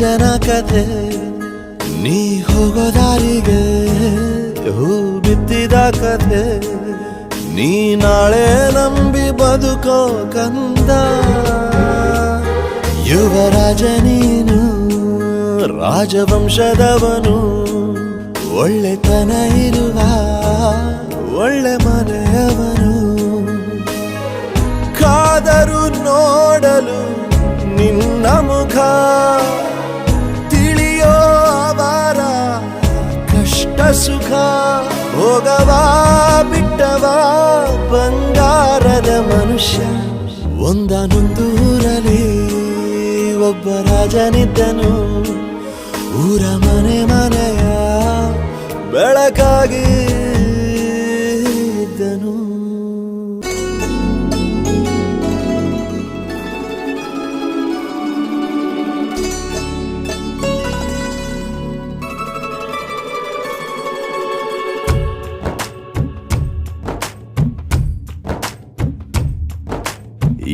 ಮುತ್ತು ಕತೆ. ನೀ ಹೋಗೋ ದಾರಿಗೆ ಹೂ ಬಿತ್ತಿದ ಕತೆ. ನೀ ನಾಳೆ ನಂಬಿ ಬದುಕೋ ಕಂದ. ಯುವರಾಜ ನೀನು, ರಾಜವಂಶದವನು. ಒಳ್ಳೆತನ ಇರುವ, ಒಳ್ಳೆ ಮನೆಯವನು. ಕಾದರು ನೋಡಲು ನಿನ್ನ ಮುಖ. ಸುಖ ಹೋಗವಾ ಬಿಟ್ಟವಾ ಬಂಗಾರದ ಮನುಷ್ಯ. ಒಂದನೊಂದೂರಲ್ಲಿ ಒಬ್ಬ ರಾಜನಿದ್ದನು. ಊರ ಮನೆ ಮನೆಯ ಬೆಳಕಾಗಿ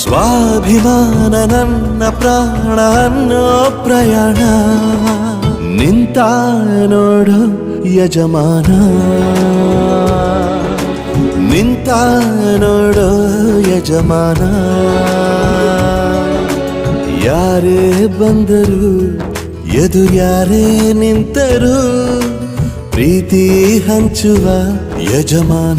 ಸ್ವಾಭಿಮಾನ ನನ್ನ ಪ್ರಾಣ ಅನ್ನೋ ಪ್ರಯಾಣ. ನಿಂತ ನೋಡು ಯಜಮಾನ. ನಿಂತ ನೋಡು ಯಜಮಾನ. ಯಾರೇ ಬಂದರು ಎದುರು ಯಾರೇ ನಿಂತರು, ಪ್ರೀತಿ ಹಂಚುವ ಯಜಮಾನ.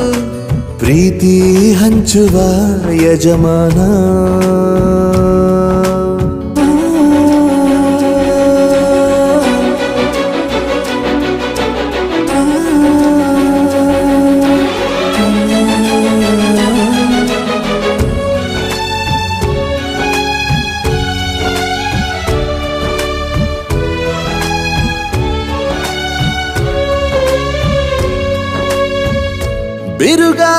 ಪ್ರೀತಿ ಹಂಚುವ ಯಜಮಾನ.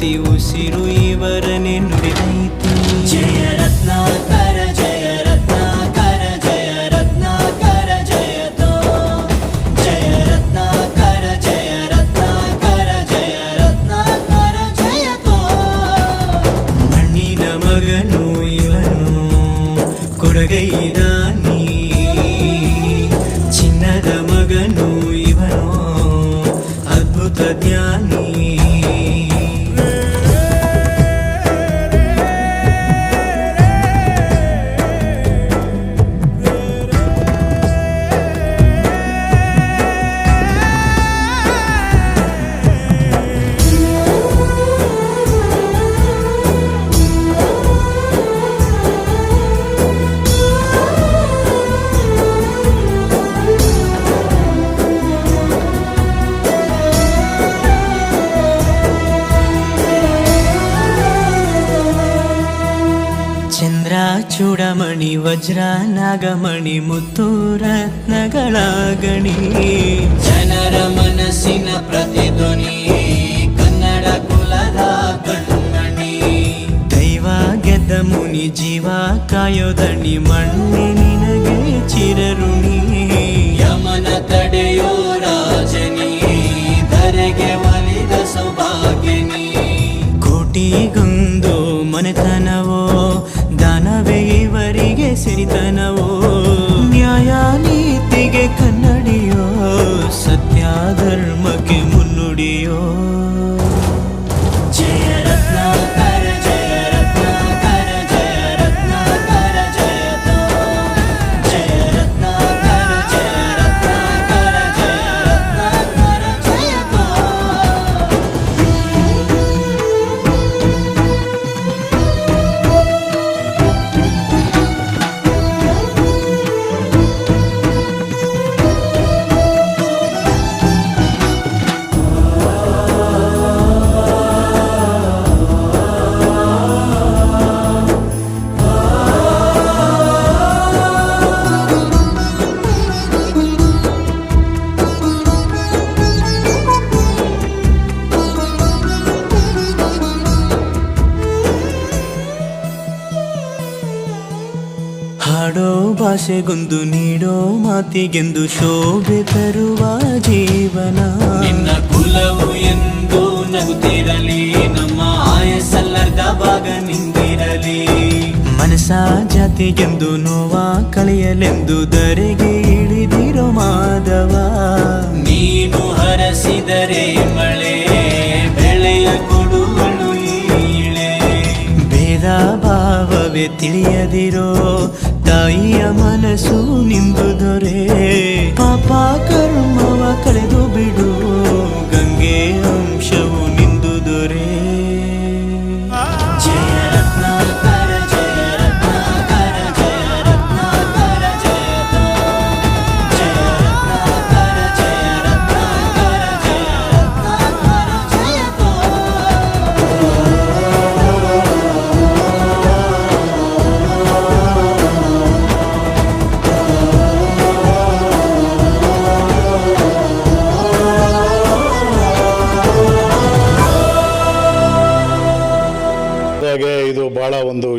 ప్రతి ఉసిరు ఇవరని నుడివైతే జయరత్న ವಜ್ರ ನಾಗಮಣಿ ಮುತ್ತು ರತ್ನಗಳ ಗಣಿ ಜನರ ಮನಸ್ಸಿನ ಪ್ರತಿಧ್ವನಿ ಕನ್ನಡ ಕುಲದ ಕಣ್ಮಣಿ ದೈವ ಗೆದ್ದ ಮುನಿ ಜೀವ ಕಾಯೋದಣಿ ಭಾಷೆಗೊಂದು ನೀಡೋ ಮಾತಿಗೆಂದು ಶೋಭೆ ತರುವ ಜೀವನ. ನಿನ್ನ ಕುಲವು ಎಂದು ನಗುತ್ತಿರಲಿ ನಮ್ಮ ಆಯಸಲ್ಲದ ಭಾಗ ನಿಂದಿರಲಿ ಮನಸ ಜಾತಿಗೆಂದು ನೋವ ಕಳೆಯಲೆಂದು ದರೆಗೆ ಇಳಿದಿರೋ ಮಾಧವ. ನೀನು ಹರಸಿದರೆ ಮಳೆ ಭಾವವೇ ತಿಳಿಯದಿರೋ ತಾಯಿಯ ಮನಸ್ಸು ನಿಂದು ದೊರೆ. ಪಾಪ ಕರ್ಮವ ಕಳೆದು ಬಿಡು.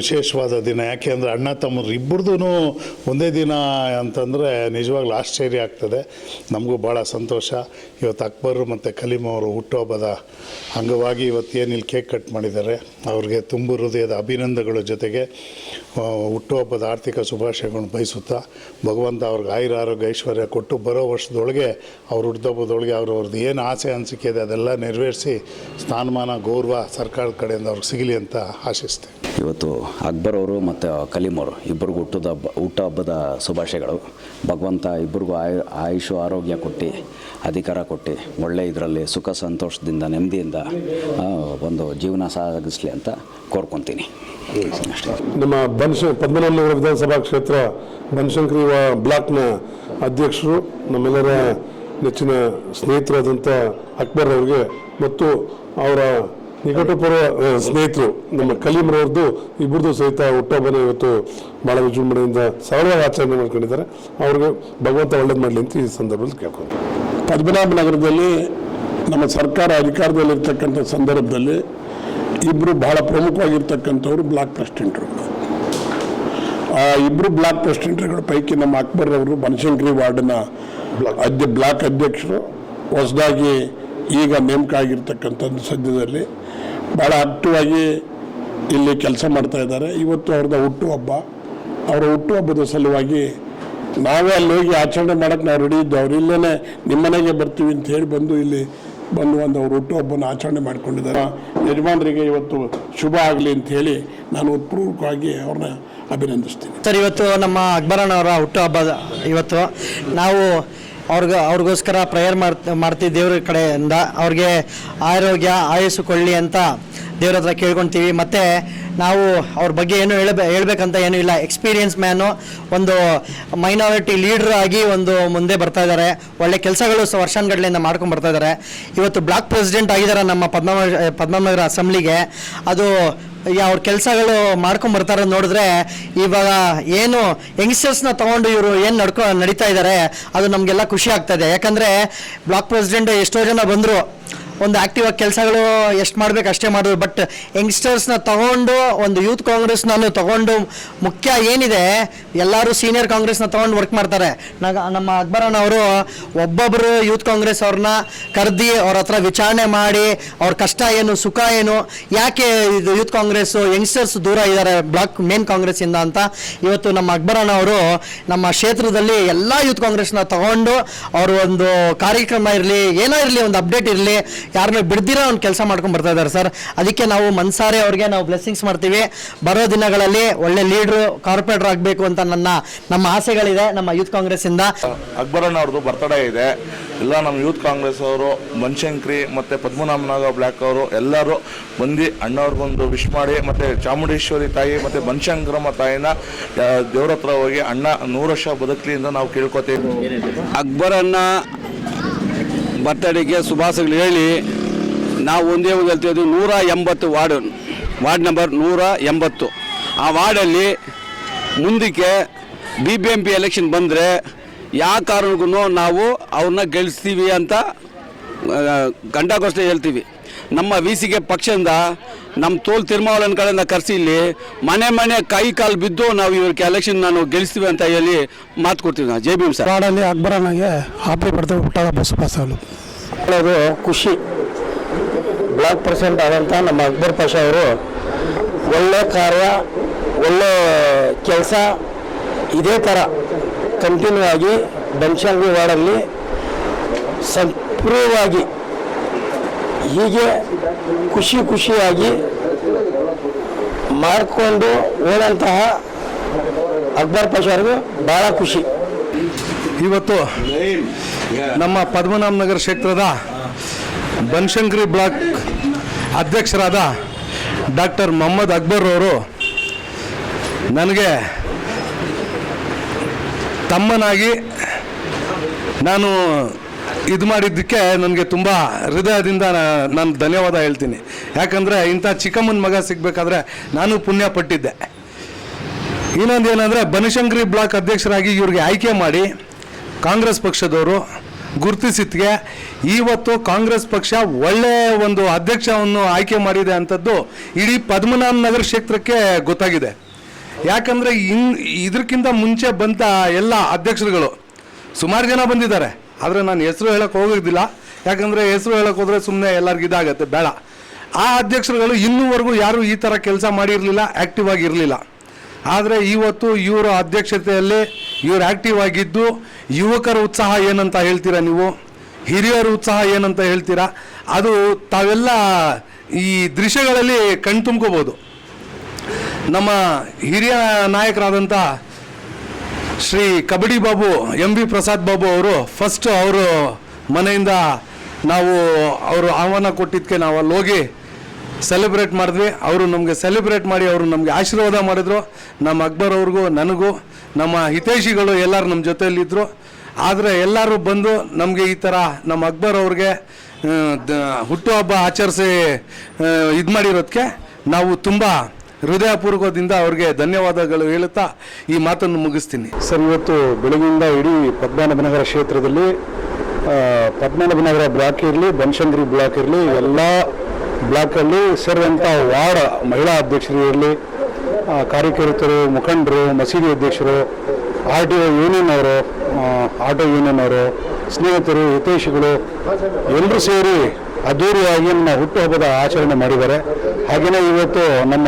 ವಿಶೇಷವಾದ ದಿನ. ಯಾಕೆಂದರೆ ಅಣ್ಣ ತಮ್ಮರು ಇಬ್ಬರದೂ ಒಂದೇ ದಿನ ಅಂತಂದರೆ ನಿಜವಾಗ್ಲೂ ಆಶ್ಚರ್ಯ ಆಗ್ತದೆ. ನಮಗೂ ಭಾಳ ಸಂತೋಷ. ಇವತ್ತು ಅಕ್ಬರ್ ಮತ್ತು ಕಲೀಮ್ ಅವರು ಹುಟ್ಟುಹಬ್ಬದ ಅಂಗವಾಗಿ ಇವತ್ತು ಏನು ಇಲ್ಲಿ ಕೇಕ್ ಕಟ್ ಮಾಡಿದ್ದಾರೆ. ಅವ್ರಿಗೆ ತುಂಬು ಹೃದಯದ ಅಭಿನಂದನೆಗಳ ಜೊತೆಗೆ ಹುಟ್ಟುಹಬ್ಬದ ಆರ್ಥಿಕ ಶುಭಾಶಯಗಳನ್ನು ಬಯಸುತ್ತಾ ಭಗವಂತ ಅವ್ರಿಗೆ ಆಯುರ ಆರೋಗ್ಯ ಐಶ್ವರ್ಯ ಕೊಟ್ಟು ಬರೋ ವರ್ಷದೊಳಗೆ ಅವ್ರ ಹುಟ್ಟುಹಬ್ಬದೊಳಗೆ ಅವ್ರವ್ರದ್ದು ಏನು ಆಸೆ ಅನಿಸಿಕೆ ಇದೆ ಅದೆಲ್ಲ ನೆರವೇರಿಸಿ ಸ್ಥಾನಮಾನ, ಗೌರವ ಸರ್ಕಾರದ ಕಡೆಯಿಂದ ಅವ್ರಿಗೆ ಸಿಗಲಿ ಅಂತ ಆಶಿಸ್ತೇನೆ. ಇವತ್ತು ಅಕ್ಬರ್ ಅವರು ಮತ್ತು ಕಲೀಮ್ ಅವರು ಇಬ್ಬರಿಗೂ ಹುಟ್ಟದ ಹಬ್ಬ ಹುಟ್ಟುಹಬ್ಬದ ಶುಭಾಶಯಗಳು. ಭಗವಂತ ಇಬ್ಬರಿಗೂ ಆಯು, ಆಯುಷು ಆರೋಗ್ಯ ಕೊಟ್ಟು, ಅಧಿಕಾರ ಕೊಟ್ಟು ಒಳ್ಳೆಯ ಇದರಲ್ಲಿ ಸುಖ ಸಂತೋಷದಿಂದ ನೆಮ್ಮದಿಯಿಂದ ಒಂದು ಜೀವನ ಸಾಗಿಸಲಿ ಅಂತ ಕೋರ್ಕೊತೀನಿ. ನಮ್ಮ ಬನ್ಶ ಪದ್ಮನಾಭನಗರ ವಿಧಾನಸಭಾ ಕ್ಷೇತ್ರ ಬನಶಂಕರಿ ಬ್ಲಾಕ್ನ ಅಧ್ಯಕ್ಷರು, ನಮ್ಮೆಲ್ಲರ ನೆಚ್ಚಿನ ಸ್ನೇಹಿತರಾದಂಥ ಅಕ್ಬರ್ ಅವರಿಗೆ ಮತ್ತು ಅವರ ನಿಕಟಪೂರ್ವ ಸ್ನೇಹಿತರು ನಮ್ಮ ಕಲೀಮ್ರವ್ರದ್ದು ಇಬ್ಬರದ್ದು ಸಹಿತ ಹುಟ್ಟುಹಬ್ಬನ ಇವತ್ತು ಬಹಳ ವಿಜೃಂಭಣೆಯಿಂದ ಸರಳವಾಗಿ ಆಚರಣೆ ಮಾಡ್ಕೊಂಡಿದ್ದಾರೆ. ಅವ್ರಿಗೆ ಭಗವಂತ ಒಳ್ಳೇದು ಮಾಡಲಿ ಅಂತ ಈ ಸಂದರ್ಭದಲ್ಲಿ ಕೇಳ್ಕೊಂತಾರೆ ಪದ್ಮನಾಭನಗರದಲ್ಲಿ ನಮ್ಮ ಸರ್ಕಾರ ಅಧಿಕಾರದಲ್ಲಿರ್ತಕ್ಕಂಥ ಸಂದರ್ಭದಲ್ಲಿ ಇಬ್ಬರು ಬಹಳ ಪ್ರಮುಖವಾಗಿರ್ತಕ್ಕಂಥವ್ರು ಬ್ಲಾಕ್ ಪ್ರೆಸಿಡೆಂಟ್ರು. ಆ ಇಬ್ಬರು ಬ್ಲಾಕ್ ಪ್ರೆಸಿಡೆಂಟ್ಗಳ ಪೈಕಿ ನಮ್ಮ ಅಕ್ಬರ್ ಅವರು ಬನಶಂಕರಿ ವಾರ್ಡ್ನ ಅಧ್ಯ ಬ್ಲಾಕ್ ಅಧ್ಯಕ್ಷರು. ಹೊಸದಾಗಿ ಈಗ ನೇಮಕ ಆಗಿರ್ತಕ್ಕಂಥದ್ದು ಸದ್ಯದಲ್ಲಿ. ಭಾಳ ಆಕ್ಟಿವಾಗಿ ಇಲ್ಲಿ ಕೆಲಸ ಮಾಡ್ತಾ ಇದ್ದಾರೆ. ಇವತ್ತು ಅವ್ರದ್ದು ಹುಟ್ಟುಹಬ್ಬ ಅವರ ಹುಟ್ಟುಹಬ್ಬದ ಸಲುವಾಗಿ ನಾವೇ ಅಲ್ಲಿ ಹೋಗಿ ಆಚರಣೆ ಮಾಡೋಕ್ಕೆ ನಾವು ರೆಡಿ ಇದ್ದು ಅವ್ರು ಇಲ್ಲೇ ನಿಮ್ಮನೆಗೆ ಬರ್ತೀವಿ ಅಂತ ಹೇಳಿ ಬಂದು ಇಲ್ಲಿ ಬಂದು ಒಂದು ಅವರು ಹುಟ್ಟುಹಬ್ಬನ ಆಚರಣೆ ಮಾಡ್ಕೊಂಡಿದ್ದಾರೆ. ಯಜಮಾನರಿಗೆ ಇವತ್ತು ಶುಭ ಆಗಲಿ ಅಂತ ಹೇಳಿ ನಾನು ಉತ್ಪೂರ್ವಕವಾಗಿ ಅವ್ರನ್ನ ಅಭಿನಂದಿಸ್ತೀನಿ. ಸರ್, ಇವತ್ತು ನಮ್ಮ ಅಕ್ಬರಣ್ಣವರ ಹುಟ್ಟುಹಬ್ಬ ಇವತ್ತು. ನಾವು ಅವ್ರಿಗೆ, ಅವ್ರಿಗೋಸ್ಕರ ಪ್ರೇಯರ್ ಮಾಡ್ತಾ ಮಾಡ್ತೀವಿ ದೇವ್ರ ಕಡೆಯಿಂದ ಅವ್ರಿಗೆ ಆರೋಗ್ಯ, ಆಯಸ್ಸು ಕೊಳ್ಳಿ ಅಂತ ದೇವ್ರ ಹತ್ರ ಕೇಳ್ಕೊತೀವಿ. ಮತ್ತು ನಾವು ಅವ್ರ ಬಗ್ಗೆ ಏನು ಹೇಳಬೇ ಹೇಳಬೇಕಂತ ಏನೂ ಇಲ್ಲ. ಎಕ್ಸ್ಪೀರಿಯನ್ಸ್ ಮ್ಯಾನು ಒಂದು ಮೈನಾರಿಟಿ ಲೀಡ್ರ್ ಆಗಿ ಒಂದು ಮುಂದೆ ಬರ್ತಾ ಇದ್ದಾರೆ. ಒಳ್ಳೆ ಕೆಲಸಗಳು ವರ್ಷಾನುಗಟ್ಲೆಯಿಂದ ಮಾಡ್ಕೊಂಡು ಬರ್ತಾ ಇದ್ದಾರೆ. ಇವತ್ತು ಬ್ಲಾಕ್ ಪ್ರೆಸಿಡೆಂಟ್ ಆಗಿದ್ದಾರೆ ನಮ್ಮ ಪದ್ಮ ಪದ್ಮನಗರ ಅಸೆಂಬ್ಲಿಗೆ. ಅದು ಅವ್ರ ಕೆಲಸಗಳು ಮಾಡ್ಕೊಂಡು ಬರ್ತಾರೆ ನೋಡಿದ್ರೆ ಇವಾಗ ಏನು ಯಂಗ್ಸ್ಟರ್ಸ್ನ ತಗೊಂಡು ಇವರು ಏನು ನಡ್ಕೊ ನಡೀತಾ ಇದ್ದಾರೆ, ಅದು ನಮಗೆಲ್ಲ ಖುಷಿ ಆಗ್ತದೆ ಯಾಕಂದರೆ ಬ್ಲಾಕ್ ಪ್ರೆಸಿಡೆಂಟ್ ಎಷ್ಟೋ ಜನ ಬಂದರು. ಒಂದು ಆಕ್ಟಿವ್ ಆಗಿ ಕೆಲಸಗಳು ಎಷ್ಟು ಮಾಡ್ಬೇಕು ಅಷ್ಟೇ ಮಾಡೋದು. ಬಟ್ ಯಂಗ್ಸ್ಟರ್ಸ್ನ ತಗೊಂಡು, ಒಂದು ಯೂತ್ ಕಾಂಗ್ರೆಸ್ನನ್ನು ತಗೊಂಡು ಮುಖ್ಯ ಏನಿದೆ, ಎಲ್ಲರೂ ಸೀನಿಯರ್ ಕಾಂಗ್ರೆಸ್ನ ತಗೊಂಡು ವರ್ಕ್ ಮಾಡ್ತಾರೆ. ನಾಗ, ನಮ್ಮ ಅಕ್ಬರಣ್ಣ ಅವರು ಒಬ್ಬೊಬ್ಬರು ಯೂತ್ ಕಾಂಗ್ರೆಸ್ ಅವ್ರನ್ನ ಕರೆದಿ ಅವ್ರ ಹತ್ರ ವಿಚಾರಣೆ ಮಾಡಿ, ಅವ್ರ ಕಷ್ಟ ಏನು, ಸುಖ ಏನು, ಯಾಕೆ ಇದು ಯೂತ್ ಕಾಂಗ್ರೆಸ್ ಯಂಗ್ಸ್ಟರ್ಸ್ ದೂರ ಇದ್ದಾರೆ ಬ್ಲಾಕ್ ಮೇನ್ ಕಾಂಗ್ರೆಸ್ಸಿಂದ ಅಂತ. ಇವತ್ತು ನಮ್ಮ ಅಕ್ಬರಣ್ಣ ಅವರು ನಮ್ಮ ಕ್ಷೇತ್ರದಲ್ಲಿ ಎಲ್ಲ ಯೂತ್ ಕಾಂಗ್ರೆಸ್ನ ತಗೊಂಡು, ಅವರು ಒಂದು ಕಾರ್ಯಕ್ರಮ ಇರಲಿ, ಏನೋ ಇರಲಿ, ಒಂದು ಅಪ್ಡೇಟ್ ಇರಲಿ ಯಾರನ್ನೂ ಬಿಡ್ದಿರೋ ಒಂದು ಕೆಲಸ ಮಾಡ್ಕೊಂಡು ಬರ್ತಾ ಇದ್ದಾರೆ ಸರ್. ಅದಕ್ಕೆ ನಾವು ಮನ್ಸಾರೆ ಅವ್ರಿಗೆ ನಾವು ಬ್ಲೆಸ್ಸಿಂಗ್ಸ್ ಮಾಡ್ತೀವಿ. ಬರೋ ದಿನಗಳಲ್ಲಿ ಒಳ್ಳೆ ಲೀಡ್ರು ಕಾರ್ಪೊರೇಟರ್ ಆಗಬೇಕು ಅಂತ ನನ್ನ ನಮ್ಮ ಆಸೆಗಳಿದೆ ನಮ್ಮ ಯೂತ್ ಕಾಂಗ್ರೆಸ್ಸಿಂದ ಅಕ್ಬರಣ್ಣ ಅವ್ರದ್ದು ಬರ್ತಡೇ ಇದೆ. ಎಲ್ಲ ನಮ್ಮ ಯೂತ್ ಕಾಂಗ್ರೆಸ್ ಅವರು ಮನ್ಶಂಕ್ರಿ ಮತ್ತು ಪದ್ಮನಾಭನಾಗ ಬ್ಲ್ಯಾಕ್ ಅವರು ಎಲ್ಲರೂ ಬಂದು ಅಣ್ಣವ್ರಿಗೊಂದು ವಿಶ್ ಮಾಡಿ ಮತ್ತು ಚಾಮುಂಡೇಶ್ವರಿ ತಾಯಿ ಮತ್ತು ಬನಶಂಕರಮ್ಮ ತಾಯಿನ ದೇವ್ರ ಹತ್ರ ಹೋಗಿ ಅಣ್ಣ ನೂರು ವರ್ಷ ಬದುಕಲಿ ಅಂತ ನಾವು ಕೇಳ್ಕೊತೀವಿ. ಅಕ್ಬರನ್ನ ಬರ್ತಡೆಗೆ ಶುಭಾಶಯಗಳು ಹೇಳಿ, ನಾವು ಒಂದೇ ಒಂದು ಹೇಳ್ತೀವಿ ನೂರ ಎಂಬತ್ತು ವಾರ್ಡ್ ವಾರ್ಡ್ ನಂಬರ್ ನೂರ ಎಂಬತ್ತು. ಆ ವಾರ್ಡಲ್ಲಿ ಮುಂದಕ್ಕೆ B B M P election ಬಂದರೆ ಯಾವ ಕಾರಣಕ್ಕೂ ನಾವು ಅವ್ರನ್ನ ಗೆಲ್ಲಿಸ್ತೀವಿ ಅಂತ ಗಂಡಾಗೋಷ್ಠಿ ಹೇಳ್ತೀವಿ. ನಮ್ಮ ವಿ ಸಿಗೆ ಪಕ್ಷದಿಂದ ನಮ್ಮ ತೋಲ್ ತಿರುಮಾವಳನ ಕಡೆಯಿಂದ ಕರೆಸಿ ಇಲ್ಲಿ ಮನೆ ಮನೆ ಕೈ ಕಾಲು ಬಿದ್ದು ನಾವು ಇವ್ರಿಗೆ ಎಲೆಕ್ಷನ್ ನಾನು ಗೆಲ್ಲಿಸ್ತೀವಿ ಅಂತ ಹೇಳಿ ಮಾತು ಕೊಡ್ತೀವಿ ನಾವು. J B M sir. ವಾರ್ಡಲ್ಲಿ ಅಕ್ಬರನಿಗೆ ಹಾಪಿ ಬರ್ತ್ಡೇ ಬಸ್ ಶುಭಾಶಯಗಳು ಅದು ಖುಷಿ. ಬ್ಲಾಕ್ ಪ್ರೆಸಿಡೆಂಟ್ ಆದಂಥ ನಮ್ಮ ಅಕ್ಬರ್ ಪಾಷ ಅವರು ಒಳ್ಳೆ ಕಾರ್ಯ ಒಳ್ಳೆ ಕೆಲಸ ಇದೇ ಥರ ಕಂಟಿನ್ಯೂ ಆಗಿ ಬನ್ಶಾಂಗಿ ವಾರ್ಡಲ್ಲಿ ಸಂಪ್ರವಾಗಿ ಹೀಗೆ ಖುಷಿ ಖುಷಿಯಾಗಿ ಮಾಡಿಕೊಂಡು ಹೋದಂತಹ ಅಕ್ಬರ್ ಪಾಷ ಬಹಳ ಭಾಳ ಖುಷಿ. ಇವತ್ತು ನಮ್ಮ ಪದ್ಮನಾಭನಗರ ಕ್ಷೇತ್ರದ ಬನಶಂಕರಿ ಬ್ಲಾಕ್ ಅಧ್ಯಕ್ಷರಾದ ಡಾಕ್ಟರ್ ಮೊಹಮ್ಮದ್ ಅಕ್ಬರ್ ಅವರು ನನಗೆ ತಮ್ಮನಾಗಿ ನಾನು ಇದು ಮಾಡಿದ್ದಕ್ಕೆ ನನಗೆ ತುಂಬ ಹೃದಯದಿಂದ ನಾನು ಧನ್ಯವಾದ ಹೇಳ್ತೀನಿ. ಯಾಕಂದರೆ ಇಂಥ ಚಿಕ್ಕಮ್ಮನ ಮಗ ಸಿಗಬೇಕಾದ್ರೆ ನಾನು ಪುಣ್ಯ ಪಟ್ಟಿದ್ದೆ. ಇನ್ನೊಂದು ಏನಂದರೆ ಬನಶಂಕರಿ ಬ್ಲಾಕ್ ಅಧ್ಯಕ್ಷರಾಗಿ ಇವ್ರಿಗೆ ಆಯ್ಕೆ ಮಾಡಿ ಕಾಂಗ್ರೆಸ್ ಪಕ್ಷದವರು ಗುರುತಿಸಿದ್ಗೆ ಇವತ್ತು ಕಾಂಗ್ರೆಸ್ ಪಕ್ಷ ಒಳ್ಳೆಯ ಒಂದು ಅಧ್ಯಕ್ಷವನ್ನು ಆಯ್ಕೆ ಮಾಡಿದೆ ಅಂಥದ್ದು ಇಡೀ ಪದ್ಮನಾಭ ನಗರ ಕ್ಷೇತ್ರಕ್ಕೆ ಗೊತ್ತಾಗಿದೆ. ಯಾಕಂದರೆ ಇನ್ ಇದಕ್ಕಿಂತ ಮುಂಚೆ ಬಂದ ಎಲ್ಲ ಅಧ್ಯಕ್ಷರುಗಳು ಸುಮಾರು ಜನ ಬಂದಿದ್ದಾರೆ. ಆದರೆ ನಾನು ಹೆಸರು ಹೇಳಕ್ಕೆ ಹೋಗೋದಿಲ್ಲ ಯಾಕಂದರೆ ಹೆಸರು ಹೇಳಕ್ಕೆ ಹೋದರೆ ಸುಮ್ಮನೆ ಎಲ್ಲರಿಗೂ ಇದಾಗತ್ತೆ, ಬೇಡ. ಆ ಅಧ್ಯಕ್ಷರುಗಳು ಇನ್ನೂವರೆಗೂ ಯಾರೂ ಈ ಥರ ಕೆಲಸ ಮಾಡಿರಲಿಲ್ಲ ಆ್ಯಕ್ಟಿವ್ ಆಗಿರಲಿಲ್ಲ. ಆದರೆ ಇವತ್ತು ಇವರ ಅಧ್ಯಕ್ಷತೆಯಲ್ಲಿ ಇವರು ಆ್ಯಕ್ಟಿವ್ ಆಗಿದ್ದು ಯುವಕರ ಉತ್ಸಾಹ ಏನಂತ ಹೇಳ್ತೀರಾ ನೀವು? ಹಿರಿಯರ ಉತ್ಸಾಹ ಏನಂತ ಹೇಳ್ತೀರಾ? ಅದು ತಾವೆಲ್ಲ ಈ ದೃಶ್ಯಗಳಲ್ಲಿ ಕಣ್ತುಂಬ್ಕೋಬೋದು. ನಮ್ಮ ಹಿರಿಯ ನಾಯಕರಾದಂಥ ಶ್ರೀ ಕಬಡ್ಡಿ ಬಾಬು ಎಂ ವಿ ಪ್ರಸಾದ್ ಬಾಬು ಅವರು ಫಸ್ಟ್ ಅವರು ಮನೆಯಿಂದ ನಾವು ಅವರು ಆಹ್ವಾನ ಕೊಟ್ಟಿದ್ದಕ್ಕೆ ನಾವು ಅಲ್ಲಿ ಹೋಗಿ ಸೆಲೆಬ್ರೇಟ್ ಮಾಡಿದ್ವಿ. ಅವರು ನಮಗೆ ಸೆಲೆಬ್ರೇಟ್ ಮಾಡಿ ಅವರು ನಮಗೆ ಆಶೀರ್ವಾದ ಮಾಡಿದ್ರು. ನಮ್ಮ ಅಕ್ಬರ್ ಅವ್ರಿಗೂ, ನನಗೂ, ನಮ್ಮ ಹಿತೈಷಿಗಳು ಎಲ್ಲರೂ ನಮ್ಮ ಜೊತೆಯಲ್ಲಿದ್ದರು ಆದರೆ ಎಲ್ಲರೂ ಬಂದು ನಮಗೆ ಈ ಥರ ನಮ್ಮ ಅಕ್ಬರ್ ಅವ್ರಿಗೆ ಹುಟ್ಟುಹಬ್ಬ ಆಚರಿಸಿ ಇದು ಮಾಡಿರೋದಕ್ಕೆ ನಾವು ತುಂಬ ಹೃದಯಪೂರ್ವಕದಿಂದ ಅವ್ರಿಗೆ ಧನ್ಯವಾದಗಳು ಹೇಳುತ್ತಾ ಈ ಮಾತನ್ನು ಮುಗಿಸ್ತೀನಿ. ಸರ್, ಇವತ್ತು ಬೆಳಗಿನಿಂದ ಇಡೀ ಪದ್ಮನಾಭನಗರ ಕ್ಷೇತ್ರದಲ್ಲಿ ಪದ್ಮನಾಭನಗರ ಬ್ಲಾಕ್ ಇರಲಿ, ಬನಶಂಕರಿ ಬ್ಲಾಕ್ ಇರಲಿ, ಎಲ್ಲ ಬ್ಲಾಕಲ್ಲಿ ಸೇರಿದಂಥ ವಾರ್ಡ್ ಮಹಿಳಾ ಅಧ್ಯಕ್ಷರು ಇರಲಿ ಕಾರ್ಯಕರ್ತರು, ಮುಖಂಡರು, ಮಸೀದಿ ಅಧ್ಯಕ್ಷರು, ಆರ್ ಟಿ ಒ ಯೂನಿಯನ್ ಅವರು ಆಟೋ ಯೂನಿಯನ್ ಅವರು, ಸ್ನೇಹಿತರು, ಹಿತೈಷಿಗಳು, ಎಲ್ಲರೂ ಸೇರಿ ಅದ್ಧೂರಿಯಾಗಿ ನಮ್ಮ ಹುಟ್ಟುಹಬ್ಬದ ಆಚರಣೆ ಮಾಡಿದ್ದಾರೆ. ಹಾಗೆಯೇ ಇವತ್ತು ನಮ್ಮ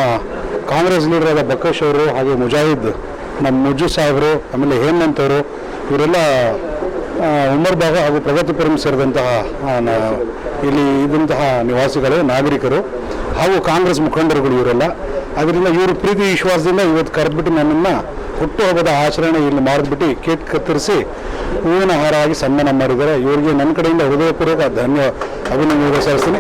ಕಾಂಗ್ರೆಸ್ ಲೀಡರ್ ಆದ ಬಕೇಶ್ ಅವರು ಹಾಗೆ ಮುಜಾಹಿದ್, ನಮ್ಮ ಮುಜು ಸಾಹೇಬರು, ಆಮೇಲೆ ಹೇಮಂತ್ ಅವರು, ಇವರೆಲ್ಲ ಉಮರ್ ಬಾಗ ಹಾಗೂ ಪ್ರಗತಿಪುರಂ ಸೇರಿದಂತಹ ಇಲ್ಲಿ ಇದ್ದಂತಹ ನಿವಾಸಿಗಳು, ನಾಗರಿಕರು, ಹಾಗೂ ಕಾಂಗ್ರೆಸ್ ಮುಖಂಡರುಗಳು ಇವರೆಲ್ಲ. ಅದರಿಂದ ಇವರು ಪ್ರೀತಿ ವಿಶ್ವಾಸದಿಂದ ಇವತ್ತು ಕರೆದ್ಬಿಟ್ಟು ನನ್ನನ್ನು ಹುಟ್ಟುಹಬ್ಬದ ಆಚರಣೆ ಇಲ್ಲಿ ಮಾಡಿದ್ಬಿಟ್ಟು ಕೇಕ್ ಕತ್ತರಿಸಿ ಹೂವಿನ ಹಾರ ಆಗಿ ಸನ್ಮಾನ ಮಾಡಿದ್ದಾರೆ. ಇವರಿಗೆ ನನ್ನ ಕಡೆಯಿಂದ ಹೃದಯಪೂರ್ವಕ ಧನ್ಯ ಅಭಿನಂದನೆ ಸಲ್ಲಿಸ್ತೀನಿ.